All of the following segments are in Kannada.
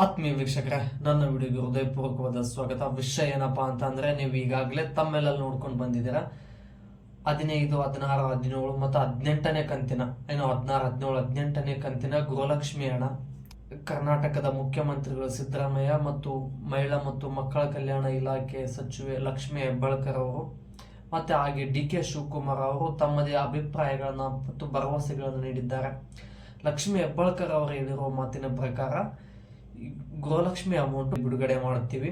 ಆತ್ಮೀಯ ವೀಕ್ಷಕರೇ, ನನ್ನ ವಿಡಿಯೋಗೆ ಹೃದಯಪೂರ್ವಕವಾದ ಸ್ವಾಗತ. ವಿಷಯ ಏನಪ್ಪಾ ಅಂತ ಅಂದ್ರೆ ನೀವು ಈಗಾಗಲೇ ತಮ್ಮೆಲ್ಲ ನೋಡ್ಕೊಂಡು ಬಂದಿದ್ದೀರಾ. ಹದಿನೈದು, ಹದಿನಾರು, ಹದಿನೇಳು ಮತ್ತು ಹದಿನೆಂಟನೇ ಕಂತಿನ, ಏನು ಹದಿನಾರು, ಹದಿನೇಳು, ಹದಿನೆಂಟನೇ ಕಂತಿನ ಗೃಹಲಕ್ಷ್ಮಿ ಹಣ. ಕರ್ನಾಟಕದ ಮುಖ್ಯಮಂತ್ರಿಗಳು ಸಿದ್ದರಾಮಯ್ಯ ಮತ್ತು ಮಹಿಳಾ ಮತ್ತು ಮಕ್ಕಳ ಕಲ್ಯಾಣ ಇಲಾಖೆ ಸಚಿವೆ ಲಕ್ಷ್ಮಿ ಹೆಬ್ಬಾಳ್ಕರ್ ಅವರು ಮತ್ತು ಹಾಗೆ ಡಿ ಕೆ ಶಿವಕುಮಾರ್ ಅವರು ತಮ್ಮದೇ ಅಭಿಪ್ರಾಯಗಳನ್ನು ಮತ್ತು ಭರವಸೆಗಳನ್ನು ನೀಡಿದ್ದಾರೆ. ಲಕ್ಷ್ಮಿ ಹೆಬ್ಬಾಳ್ಕರ್ ಅವರು ಹೇಳಿರುವ ಮಾತಿನ ಪ್ರಕಾರ ಈ ಗೃಹಲಕ್ಷ್ಮಿ ಅಮೌಂಟ್ ಬಿಡುಗಡೆ ಮಾಡುತ್ತೀವಿ.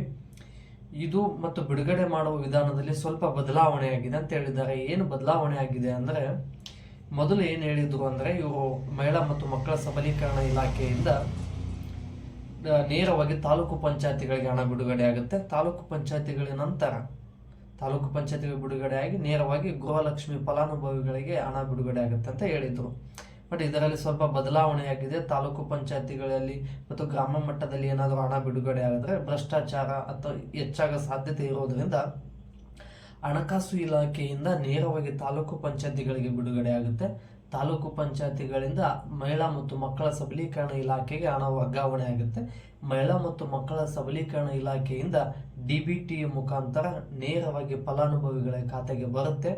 ಇದು ಮತ್ತು ಬಿಡುಗಡೆ ಮಾಡುವ ವಿಧಾನದಲ್ಲಿ ಸ್ವಲ್ಪ ಬದಲಾವಣೆ ಆಗಿದೆ ಅಂತ ಹೇಳಿದ್ದಾರೆ. ಏನು ಬದಲಾವಣೆ ಆಗಿದೆ ಅಂದರೆ, ಮೊದಲು ಏನು ಹೇಳಿದ್ರು ಅಂದರೆ, ಇವರು ಮಹಿಳಾ ಮತ್ತು ಮಕ್ಕಳ ಸಬಲೀಕರಣ ಇಲಾಖೆಯಿಂದ ನೇರವಾಗಿ ತಾಲೂಕು ಪಂಚಾಯತಿಗಳಿಗೆ ಹಣ ಬಿಡುಗಡೆ ಆಗುತ್ತೆ. ತಾಲೂಕು ಪಂಚಾಯತಿಗಳ ನಂತರ, ತಾಲೂಕು ಪಂಚಾಯತಿಗೆ ಬಿಡುಗಡೆಯಾಗಿ ನೇರವಾಗಿ ಗೃಹಲಕ್ಷ್ಮಿ ಫಲಾನುಭವಿಗಳಿಗೆ ಹಣ ಬಿಡುಗಡೆ ಆಗುತ್ತೆ ಅಂತ ಹೇಳಿದ್ರು. ಬಟ್ ಇದರಲ್ಲಿ ಸ್ವಲ್ಪ ಬದಲಾವಣೆಯಾಗಿದೆ ತಾಲೂಕು ಪಂಚಾಯತಿಗಳಲ್ಲಿ ಮತ್ತು ಗ್ರಾಮ ಮಟ್ಟದಲ್ಲಿ ಏನಾದರೂ ಹಣ ಬಿಡುಗಡೆ ಆದರೆ ಭ್ರಷ್ಟಾಚಾರ ಅಥವಾ ಹೆಚ್ಚಾಗೋ ಸಾಧ್ಯತೆ ಇರೋದರಿಂದ ಹಣಕಾಸು ಇಲಾಖೆಯಿಂದ ನೇರವಾಗಿ ತಾಲೂಕು ಪಂಚಾಯತಿಗಳಿಗೆ ಬಿಡುಗಡೆ ಆಗುತ್ತೆ. ತಾಲೂಕು ಪಂಚಾಯತಿಗಳಿಂದ ಮಹಿಳಾ ಮತ್ತು ಮಕ್ಕಳ ಸಬಲೀಕರಣ ಇಲಾಖೆಗೆ ಹಣ ವರ್ಗಾವಣೆ ಆಗುತ್ತೆ. ಮಹಿಳಾ ಮತ್ತು ಮಕ್ಕಳ ಸಬಲೀಕರಣ ಇಲಾಖೆಯಿಂದ ಡಿ ಬಿ ಟಿ ಮುಖಾಂತರ ನೇರವಾಗಿ ಫಲಾನುಭವಿಗಳ ಖಾತೆಗೆ ಬರುತ್ತೆ.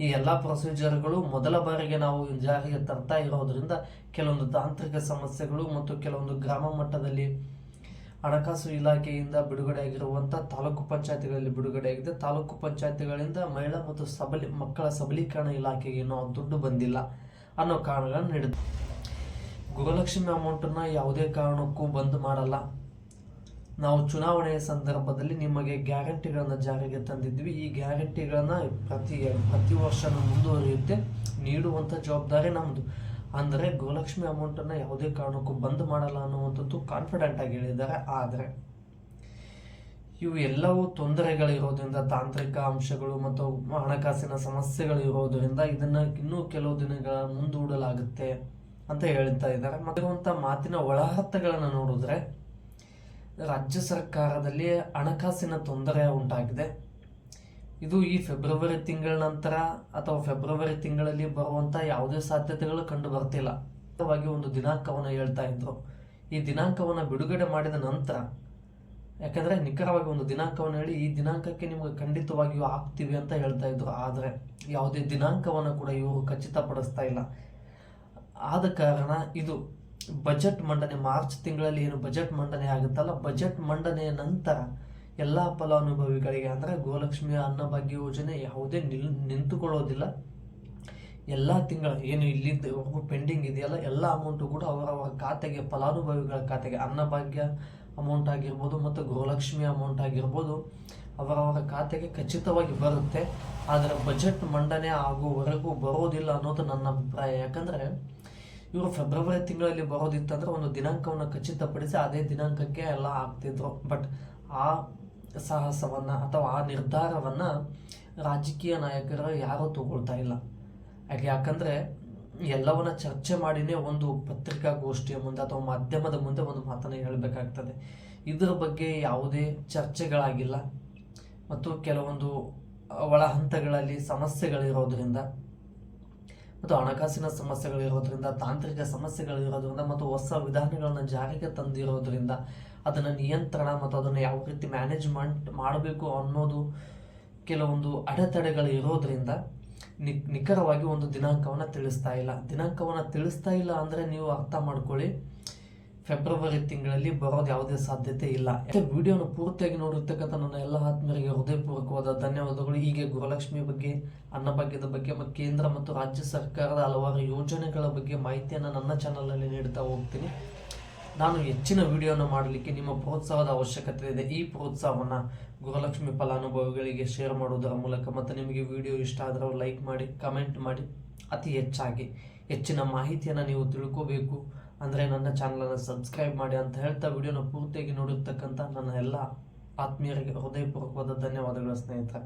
ಈ ಎಲ್ಲ ಪ್ರೊಸೀಜರ್ಗಳು ಮೊದಲ ಬಾರಿಗೆ ನಾವು ಜಾರಿಗೆ ತರ್ತಾ ಇರೋದ್ರಿಂದ ಕೆಲವೊಂದು ತಾಂತ್ರಿಕ ಸಮಸ್ಯೆಗಳು ಮತ್ತು ಕೆಲವೊಂದು ಗ್ರಾಮ ಮಟ್ಟದಲ್ಲಿ ಹಣಕಾಸು ಇಲಾಖೆಯಿಂದ ಬಿಡುಗಡೆಯಾಗಿರುವಂಥ ತಾಲೂಕು ಪಂಚಾಯತಿಗಳಲ್ಲಿ ಬಿಡುಗಡೆಯಾಗಿದೆ. ತಾಲೂಕು ಪಂಚಾಯತಿಗಳಿಂದ ಮಹಿಳಾ ಮತ್ತು ಸಬಲಿ, ಮಕ್ಕಳ ಸಬಲೀಕರಣ ಇಲಾಖೆಗೆ ಏನೋ ದುಡ್ಡು ಬಂದಿಲ್ಲ ಅನ್ನೋ ಕಾರಣಗಳನ್ನು ನೀಡಿದೆ. ಗೃಹಲಕ್ಷ್ಮಿ ಅಮೌಂಟನ್ನು ಯಾವುದೇ ಕಾರಣಕ್ಕೂ ಬಂದ್ ಮಾಡಲ್ಲ. ನಾವು ಚುನಾವಣೆಯ ಸಂದರ್ಭದಲ್ಲಿ ನಿಮಗೆ ಗ್ಯಾರಂಟಿಗಳನ್ನು ಜಾರಿಗೆ ತಂದಿದ್ವಿ. ಈ ಗ್ಯಾರಂಟಿಗಳನ್ನು ಪ್ರತಿ ಪ್ರತಿ ವರ್ಷನೂ ಮುಂದುವರಿಯುತ್ತೆ. ನೀಡುವಂಥ ಜವಾಬ್ದಾರಿ ನಮ್ಮದು ಅಂದರೆ ಗೋಲಕ್ಷ್ಮಿ ಅಮೌಂಟನ್ನು ಯಾವುದೇ ಕಾರಣಕ್ಕೂ ಬಂದ್ ಮಾಡಲ್ಲ ಅನ್ನುವಂಥದ್ದು ಕಾನ್ಫಿಡೆಂಟ್ ಆಗಿ ಹೇಳಿದ್ದಾರೆ. ಆದರೆ, ಇವು ಎಲ್ಲವೂ ತೊಂದರೆಗಳಿರೋದ್ರಿಂದ, ತಾಂತ್ರಿಕ ಅಂಶಗಳು ಮತ್ತು ಹಣಕಾಸಿನ ಸಮಸ್ಯೆಗಳು ಇರೋದ್ರಿಂದ ಇದನ್ನು ಇನ್ನೂ ಕೆಲವು ದಿನಗಳ ಮುಂದೂಡಲಾಗುತ್ತೆ ಅಂತ ಹೇಳ್ತಾ ಇದ್ದಾರೆ. ಮತ್ತು ಮಾತಿನ ಒಳಹತ್ತಗಳನ್ನು ನೋಡಿದ್ರೆ ರಾಜ್ಯ ಸರ್ಕಾರದಲ್ಲಿ ಹಣಕಾಸಿನ ತೊಂದರೆ ಉಂಟಾಗಿದೆ. ಇದು ಈ ಫೆಬ್ರವರಿ ತಿಂಗಳ ನಂತರ ಅಥವಾ ಫೆಬ್ರವರಿ ತಿಂಗಳಲ್ಲಿ ಬರುವಂಥ ಯಾವುದೇ ಸಾಧ್ಯತೆಗಳು ಕಂಡು ಬರ್ತಿಲ್ಲ. ಒಂದು ದಿನಾಂಕವನ್ನು ಹೇಳ್ತಾ ಇದ್ರು. ಈ ದಿನಾಂಕವನ್ನು ಬಿಡುಗಡೆ ಮಾಡಿದ ನಂತರ, ಯಾಕಂದ್ರೆ ನಿಖರವಾಗಿ ಒಂದು ದಿನಾಂಕವನ್ನು ಹೇಳಿ ಈ ದಿನಾಂಕಕ್ಕೆ ನಿಮಗೆ ಖಂಡಿತವಾಗಿಯೂ ಆಗ್ತೀವಿ ಅಂತ ಹೇಳ್ತಾ ಇದ್ರು. ಆದರೆ ಯಾವುದೇ ದಿನಾಂಕವನ್ನು ಕೂಡ ಇವರು ಖಚಿತಪಡಿಸ್ತಾ ಇಲ್ಲ. ಆದ ಕಾರಣ ಇದು ಬಜೆಟ್ ಮಂಡನೆ, ಮಾರ್ಚ್ ತಿಂಗಳಲ್ಲಿ ಏನು ಬಜೆಟ್ ಮಂಡನೆ ಆಗುತ್ತಲ್ಲ, ಬಜೆಟ್ ಮಂಡನೆಯ ನಂತರ ಎಲ್ಲ ಫಲಾನುಭವಿಗಳಿಗೆ ಅಂದರೆ ಗೋಲಕ್ಷ್ಮಿ ಅನ್ನಭಾಗ್ಯ ಯೋಜನೆ ಯಾವುದೇ ನಿಲ್, ನಿಂತುಕೊಳ್ಳೋದಿಲ್ಲ. ಎಲ್ಲ ತಿಂಗಳ ಏನು ಇಲ್ಲಿದ್ದು ಪೆಂಡಿಂಗ್ ಇದೆಯಲ್ಲ, ಎಲ್ಲ ಅಮೌಂಟು ಕೂಡ ಅವರವರ ಖಾತೆಗೆ, ಫಲಾನುಭವಿಗಳ ಖಾತೆಗೆ ಅನ್ನಭಾಗ್ಯ ಅಮೌಂಟ್ ಆಗಿರ್ಬೋದು ಮತ್ತು ಗೃಹಲಕ್ಷ್ಮಿ ಅಮೌಂಟ್ ಆಗಿರ್ಬೋದು ಅವರವರ ಖಾತೆಗೆ ಖಚಿತವಾಗಿ ಬರುತ್ತೆ. ಆದರೆ ಬಜೆಟ್ ಮಂಡನೆ ಆಗುವವರೆಗೂ ಬರೋದಿಲ್ಲ ಅನ್ನೋದು ನನ್ನ ಅಭಿಪ್ರಾಯ. ಯಾಕಂದರೆ ಇವರು ಫೆಬ್ರವರಿ ತಿಂಗಳಲ್ಲಿ ಬರೋದಿತ್ತಂದ್ರೆ ಒಂದು ದಿನಾಂಕವನ್ನು ಖಚಿತಪಡಿಸಿ ಅದೇ ದಿನಾಂಕಕ್ಕೆ ಎಲ್ಲ ಆಗ್ತಿದ್ರು ಬಟ್ ಆ ಸಾಹಸವನ್ನ ಅಥವಾ ಆ ನಿರ್ಧಾರವನ್ನ ರಾಜಕೀಯ ನಾಯಕರು ಯಾರೂ ತಗೊಳ್ತಾ ಇಲ್ಲ. ಯಾಕೆ ಯಾಕಂದ್ರೆ ಎಲ್ಲವನ್ನ ಚರ್ಚೆ ಮಾಡಿನೇ ಒಂದು ಪತ್ರಿಕಾಗೋಷ್ಠಿಯ ಮುಂದೆ ಅಥವಾ ಮಾಧ್ಯಮದ ಮುಂದೆ ಒಂದು ಮಾತನ್ನು ಹೇಳಬೇಕಾಗ್ತದೆ. ಇದರ ಬಗ್ಗೆ ಯಾವುದೇ ಚರ್ಚೆಗಳಾಗಿಲ್ಲ. ಮತ್ತು ಕೆಲವೊಂದು ಒಳ ಹಂತಗಳಲ್ಲಿ ಸಮಸ್ಯೆಗಳಿರೋದ್ರಿಂದ ಮತ್ತು ಹಣಕಾಸಿನ ಸಮಸ್ಯೆಗಳಿರೋದ್ರಿಂದ, ತಾಂತ್ರಿಕ ಸಮಸ್ಯೆಗಳಿರೋದ್ರಿಂದ ಮತ್ತು ಹೊಸ ವಿಧಾನಗಳನ್ನು ಜಾರಿಗೆ ತಂದಿರೋದ್ರಿಂದ ಅದನ್ನು ನಿಯಂತ್ರಣ ಮತ್ತು ಅದನ್ನು ಯಾವ ರೀತಿ ಮ್ಯಾನೇಜ್ಮೆಂಟ್ ಮಾಡಬೇಕು ಅನ್ನೋದು ಕೆಲವೊಂದು ಅಡೆತಡೆಗಳು ಇರೋದ್ರಿಂದ ನಿ, ನಿಖರವಾಗಿ ಒಂದು ದಿನಾಂಕವನ್ನು ತಿಳಿಸ್ತಾ ಇಲ್ಲ. ದಿನಾಂಕವನ್ನು ತಿಳಿಸ್ತಾ ಇಲ್ಲ ಅಂದರೆ ನೀವು ಅರ್ಥ ಮಾಡ್ಕೊಳ್ಳಿ. ಫೆಬ್ರವರಿ ತಿಂಗಳಲ್ಲಿ ಬರೋದು ಯಾವುದೇ ಸಾಧ್ಯತೆ ಇಲ್ಲ. ವಿಡಿಯೋನ ಪೂರ್ತಿಯಾಗಿ ನೋಡಿರ್ತಕ್ಕಂಥ ನನ್ನ ಎಲ್ಲ ಆತ್ಮೀಯರಿಗೆ ಹೃದಯಪೂರ್ವಕವಾದ ಧನ್ಯವಾದಗಳು. ಹೀಗೆ ಗೃಹಲಕ್ಷ್ಮಿ ಬಗ್ಗೆ ಅನ್ನಭಾಗ್ಯದ ಬಗ್ಗೆ ಮತ್ತು ಕೇಂದ್ರ ಮತ್ತು ರಾಜ್ಯ ಸರ್ಕಾರದ ಹಲವಾರು ಯೋಜನೆಗಳ ಬಗ್ಗೆ ಮಾಹಿತಿಯನ್ನು ನನ್ನ ಚಾನಲಲ್ಲಿ ನೀಡ್ತಾ ಹೋಗ್ತೀನಿ. ನಾನು ಹೆಚ್ಚಿನ ವಿಡಿಯೋನ ಮಾಡಲಿಕ್ಕೆ ನಿಮ್ಮ ಪ್ರೋತ್ಸಾಹದ ಅವಶ್ಯಕತೆ ಇದೆ. ಈ ಪ್ರೋತ್ಸಾಹವನ್ನು ಗೃಹಲಕ್ಷ್ಮಿ ಫಲಾನುಭವಿಗಳಿಗೆ ಶೇರ್ ಮಾಡೋದರ ಮೂಲಕ ಮತ್ತು ನಿಮಗೆ ವಿಡಿಯೋ ಇಷ್ಟ ಆದರೆ ಲೈಕ್ ಮಾಡಿ ಕಮೆಂಟ್ ಮಾಡಿ ಅತಿ ಹೆಚ್ಚಾಗಿ ಹೆಚ್ಚಿನ ಮಾಹಿತಿಯನ್ನು ನೀವು ತಿಳ್ಕೋಬೇಕು. ಅಂದರೆ ನನ್ನ ಚಾನಲನ್ನು ಸಬ್ಸ್ಕ್ರೈಬ್ ಮಾಡಿ ಅಂತ ಹೇಳ್ತಾ ವಿಡಿಯೋನ ಪೂರ್ತಿಯಾಗಿ ನೋಡಿರ್ತಕ್ಕಂಥ ನನ್ನ ಎಲ್ಲ ಆತ್ಮೀಯರಿಗೆ ಹೃದಯಪೂರ್ವಕವಾದ ಧನ್ಯವಾದಗಳು ಸ್ನೇಹಿತರೆ.